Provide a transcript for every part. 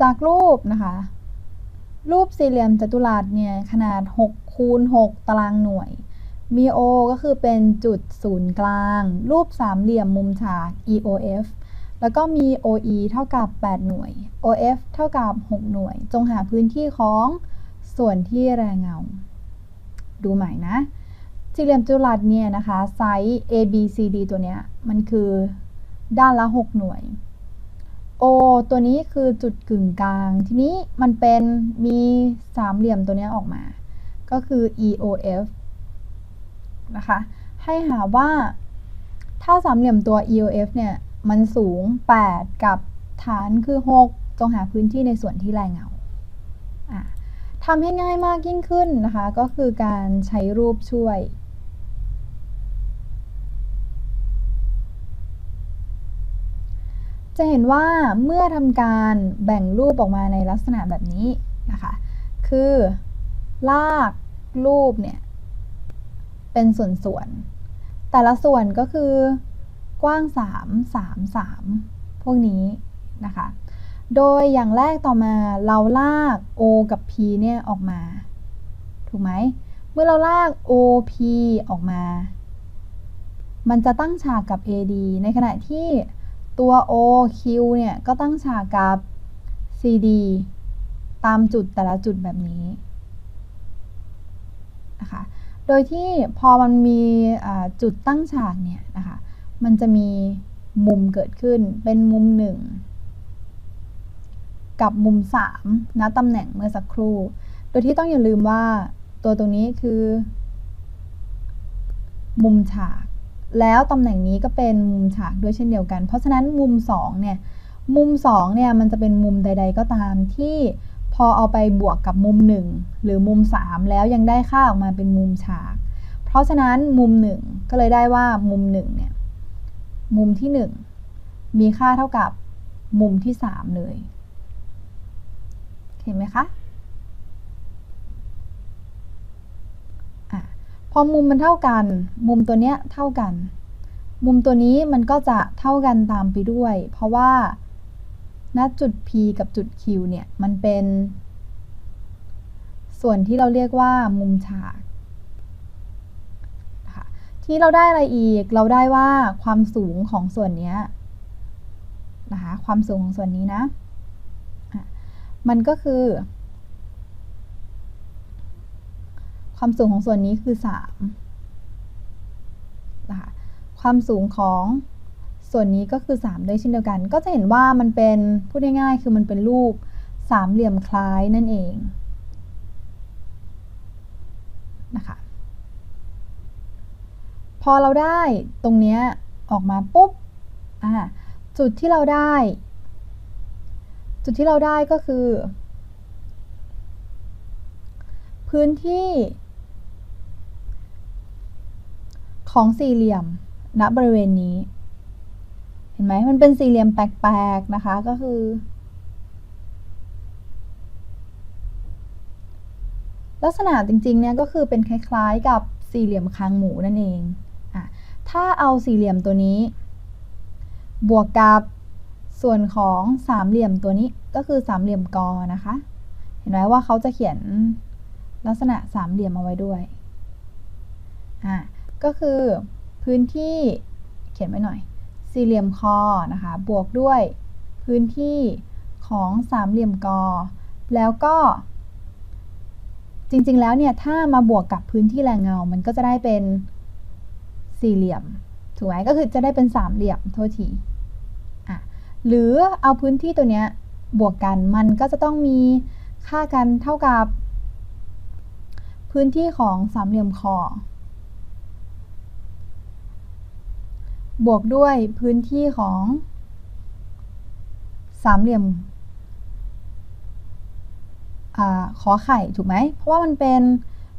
จากรูปนะคะ รูปสี่เหลี่ยมจัตุรัสเนี่ยขนาด6คูณ6ตารางหน่วยมี O ก็คือเป็นจุดศูนย์กลาง รูปสามเหลี่ยมมุมฉาก EOF แล้วก็มี OE เท่ากับ 8 หน่วย OF เท่ากับ 6 หน่วย จงหาพื้นที่ของส่วนที่แรงเงา ดูใหม่นะ สี่เหลี่ยมจัตุรัสเนี่ยนะคะ ไซส์ ABCD ตัวเนี้ย มันคือด้านละ 6 หน่วย O ตัวนี้คือจุดกึ่งกลาง ทีนี้มันเป็นมีสามเหลี่ยมตัวนี้ออกมา ก็คือ EOF นะคะ ให้หาว่าถ้าสามเหลี่ยมตัว EOF เนี่ย มันสูง 8 กับฐานคือ 6 จงหาพื้นที่ในส่วนที่แรงเงาทำให้ง่ายมากยิ่งขึ้นนะคะ ก็คือการใช้รูปช่วย จะเห็นว่าเมื่อทำการแบ่งรูปออกมาในลักษณะแบบนี้นะคะ คือลากรูปเนี่ย เป็นส่วนๆ แต่ละส่วนก็คือกว้าง 3 3 3 พวกนี้นะคะ โดยอย่างแรกต่อมาเราลาก O กับ P เนี่ยออกมา ถูกไหม เมื่อเราลาก OP ออกมา มันจะตั้งฉากกับ AD ในขณะที่ ตัว OQ เนี่ย ก็ตั้งฉากกับ CD ตามจุดแต่ละจุดแบบนี้นะคะโดยที่พอมันมีจุดตั้งฉากเนี่ยนะคะ มันจะมีมุมเกิดขึ้นเป็นมุม 1 กับมุม3ณตำแหน่งเมื่อสักครู่ โดยที่ต้องอย่าลืมว่าตัวตรงนี้คือ มุมฉาก แล้วตำแหน่งนี้ก็เป็นมุมฉากด้วยเช่นเดียวกัน เพราะฉะนั้นมุม2เนี่ยมุม2เนี่ยมันจะเป็นมุมใด ๆ ก็ตามที่พอเอาไปบวกกับมุม 1 หรือมุม 3 แล้วยังได้ค่าออกมาเป็นมุมฉาก เพราะฉะนั้นมุม 1 ก็เลยได้ว่ามุม1เนี่ยมุมที่ 1 มีค่าเท่ากับมุมที่ 3 เลย เห็นไหมคะอะพ อมุมมันเท่ากัน มุมตัวเนี้ยเท่ากัน มุมตัวนี้มันก็จะเท่ากันตามไปด้วย เพราะว่าณจุด P กับจุด Q เนี่ย มันเป็น ส่วนที่เราเรียกว่ามุมฉากที่เราได้อะไรอีก เราได้ว่าความสูงของส่วนนี้นะคะ ความสูงของส่วนนี้นะ มันก็คือ ความสูงของส่วนนี้คือ3นะคะความสูงของส่วนนี้ก็คือ 3 ด้วยเช่นเดียวกัน ก็จะเห็นว่ามันเป็นพูดง่ายๆ คือมันเป็นรูปสามเหลี่ยมคล้ายนั่นเองนะคะพอเราได้ตรงนี้ออกมาปุ๊บอ่าจุดที่เราได้ จุดที่เราได้ก็คือ พื้นที่ ของสี่เหลี่ยมณบริเวณนี้ เห็นไหมมันเป็นสี่เหลี่ยมแปลกๆนะคะก็คือ ลักษณะจริงๆเนี่ยก็คือเป็นคล้ายๆกับสี่เหลี่ยมคางหมูนั่นเองอะถ้าเอาสี่เหลี่ยมตัวนี้ บวกกับส่วนของสามเหลี่ยมตัวนี้ก็คือสามเหลี่ยมกอนะคะ เห็นไหมว่าเขาจะเขียนลักษณะสามเหลี่ยมเอาไว้ด้วยอะ ก็คือพื้นที่เขียนไว้หน่อย สี่เหลี่ยมคอนะคะ บวกด้วยพื้นที่ของสามเหลี่ยมกอ แล้วก็ จริงๆแล้วเนี่ย ถ้ามาบวกกับพื้นที่แรงเงา มันก็จะได้เป็นสี่เหลี่ยม ถูกไหมก็คือจะได้เป็นสามเหลี่ยมโทษทีอะหรือเอาพื้นที่ตัวเนี้ยบวกกัน มันก็จะต้องมีค่ากันเท่ากับ พื้นที่ของสามเหลี่ยมคอ บวกด้วยพื้นที่ของสามเหลี่ยมอขอไข่ถูกไหม เพราะว่ามันเป็น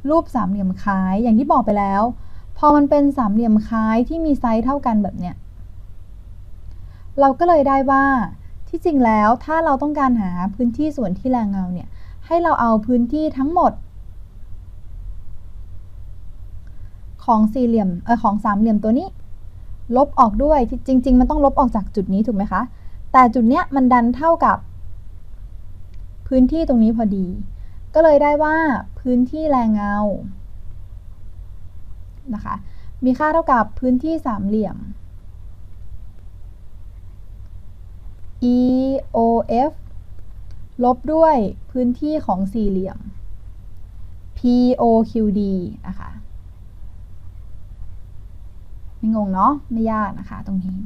รูปสามเหลี่ยมคล้ายอย่างที่บอกไปแล้ว พอมันเป็นสามเหลี่ยมคล้ายที่มีไซส์เท่ากันแบบเนี้ย เราก็เลยได้ว่าที่จริงแล้วถ้าเราต้องการหาพื้นที่ส่วนที่แรงเงาเนี่ย ให้เราเอาพื้นที่ทั้งหมด ของสี่เหลี่ยมเออของสามเหลี่ยมตัวนี้ ลบออกด้วยจริง ๆ มันต้องลบออกจากจุดนี้ถูกไหมคะ แต่จุดเนี้ยมันดันเท่ากับ พื้นที่ตรงนี้พอดี ก็เลยได้ว่าพื้นที่แรงเงานะคะมีค่าเท่ากับพื้นที่สามเหลี่ยม EOF ลบด้วยพื้นที่ของสี่เหลี่ยม POQD นะคะ ไม่งงเนาะไม่ยากนะคะ ตรงนี้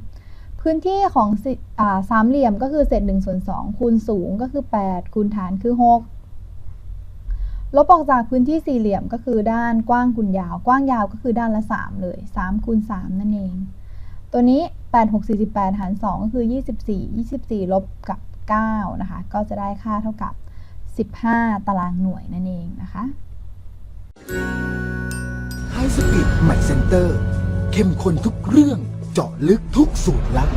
พื้นที่ของสิอ่าสามเหลี่ยมก็คือเศษ1ส่วน2คูณสูงก็คือ 8 คูณฐานคือ 6 ลบออกจากพื้นที่สี่เหลี่ยมก็คือด้านกว้างคูณยาว กว้างยาวก็คือด้านละ 3 เลย3คูณ3นั่นเอง ตัวนี้ 8 6 48 หาร 2 ก็คือ 24 24 ลบกับ 9 นะคะ ก็จะได้ค่าเท่ากับ 15 ตารางหน่วยนั่นเองนะคะไฮสปีดใหม่เซ็นเตอร์ เข้มข้นทุกเรื่องเจาะลึกทุกสูตรลับ